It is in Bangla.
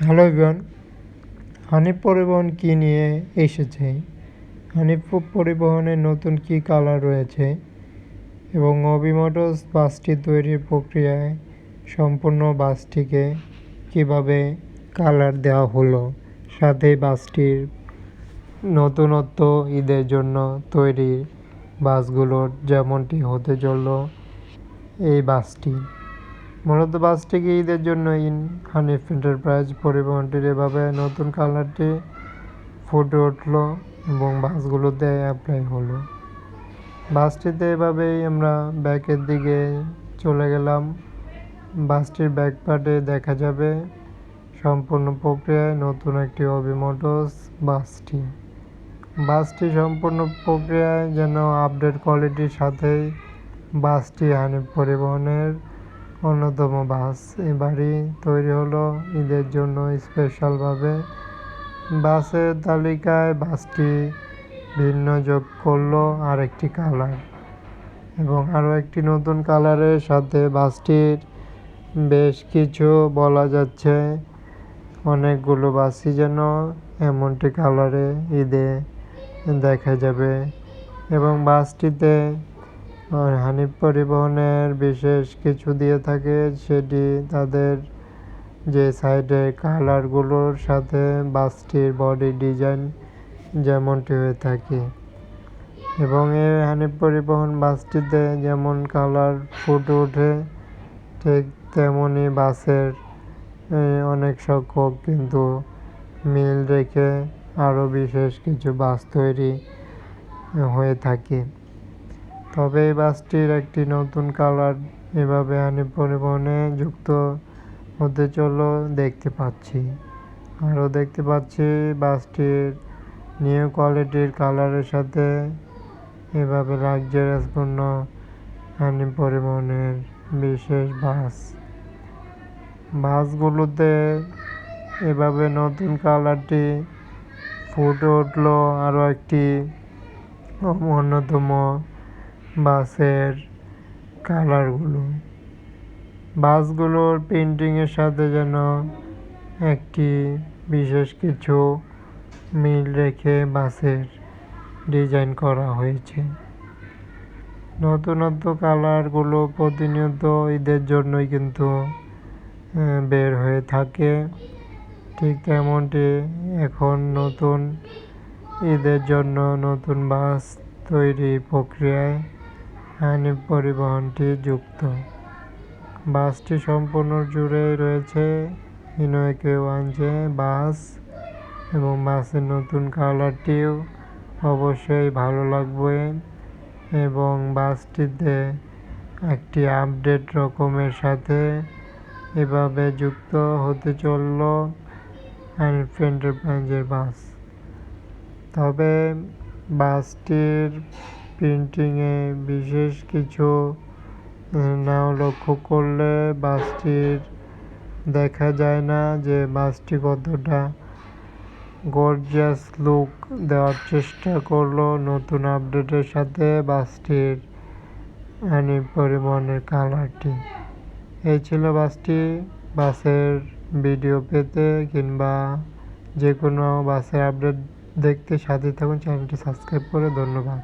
হ্যালো হানিফ পরিবহন কী নিয়ে এসেছে? হানিফ পরিবহনে নতুন কী কালার রয়েছে? এবং অবিমোটরস বাসটি তৈরির প্রক্রিয়ায় সম্পূর্ণ বাসটিকে কীভাবে কালার দেওয়া হলো? সাথে বাসটির নতুনত্ব ঈদের জন্য তৈরি বাসগুলোর যেমনটি হতে চলল, এই বাসটি। মূলত বাসটিকে ঈদের জন্য ইন হানিফ এন্টারপ্রাইজ পরিবহনটির এভাবে নতুন কালারটি ফুটে উঠল এবং বাসগুলোতে অ্যাপ্লাই হলো। বাসটিতে এভাবেই আমরা ব্যাকের দিকে চলে গেলাম। বাসটির ব্যাক পার্টে দেখা যাবে সম্পূর্ণ প্রক্রিয়ায় নতুন একটি অবিমোটস বাসটি। বাসটি সম্পূর্ণ প্রক্রিয়ায় যেন আপডেট কোয়ালিটির সাথেই বাসটি হানিফ পরিবহনের অন্যতম বাস। এই বাড়ি তৈরি হলো ঈদের জন্য স্পেশালভাবে। বাসের তালিকায় বাসটি ভিন্ন যোগ করল আরেকটি কালার এবং আরও একটি নতুন কালারের সাথে বাসটির বেশ কিছু বলা যাচ্ছে। অনেকগুলো বাসই যেন এমনটি কালারে ঈদে দেখা যাবে এবং বাসটিতে হানিফ পরিবহনের বিশেষ কিছু দিয়ে থাকে, সেটি তাদের যে সাইডের কালারগুলোর সাথে বাসটির বডি ডিজাইন যেমনটি হয়ে থাকে। এবং এই হানিফ পরিবহন বাসটিতে যেমন কালার ফুটে ওঠে, ঠিক তেমনই বাসের অনেক সংখ্যক কিন্তু মিল রেখে আরও বিশেষ কিছু বাস তৈরি হয়ে থাকে। তবে এই বাসটির একটি নতুন কালার এভাবে হানিফ পরিবহনে যুক্ত হতে চলো দেখতে পাচ্ছি। আরও দেখতে পাচ্ছি বাসটির নিউ কোয়ালিটির কালারের সাথে এভাবে লাক্সারিয়াসপূর্ণ হানিফ পরিবহনের বিশেষ বাস। বাসগুলোতে এভাবে নতুন কালারটি ফুটে উঠল আরও একটি অন্যতম বাসের কালারগুলো। বাসগুলোর পেন্টিংয়ের সাথে যেন একটি বিশেষ কিছু মিল রেখে বাসের ডিজাইন করা হয়েছে। নতুনত্ব কালারগুলো প্রতিনিয়ত ঈদের জন্যই কিন্তু বের হয়ে থাকে। ঠিক তেমনটি এখন নতুন ঈদের জন্য নতুন বাস তৈরি প্রক্রিয়ায় হানিফ পরিবহনটি যুক্ত। বাসটি সম্পূর্ণ জুড়ে রয়েছে। ইনোয়েকে ওয়ানজে বাস এবং বাসের নতুন কালারটিও অবশ্যই ভালো লাগবে এবং বাসটিতে একটি আপডেট রকমের সাথে এভাবে যুক্ত হতে চলল হানিফ এন্টারপ্রাইজের বাস। তবে বাসটির প্রিন্টিংয়ে বিশেষ কিছু নাও লক্ষ্য করলে বাসটির দেখা যায় না যে বাসটি কতটা গর্জিয়াস লুক দেওয়ার চেষ্টা করল নতুন আপডেটের সাথে বাসটির আনি পরিবহনের কালারটি এই ছিল বাসটি, বাসের ভিডিও পেতে কিংবা যে কোনো বাসের আপডেট দেখতে সাথে থাকুন, চ্যানেলটি সাবস্ক্রাইব করে ধন্যবাদ।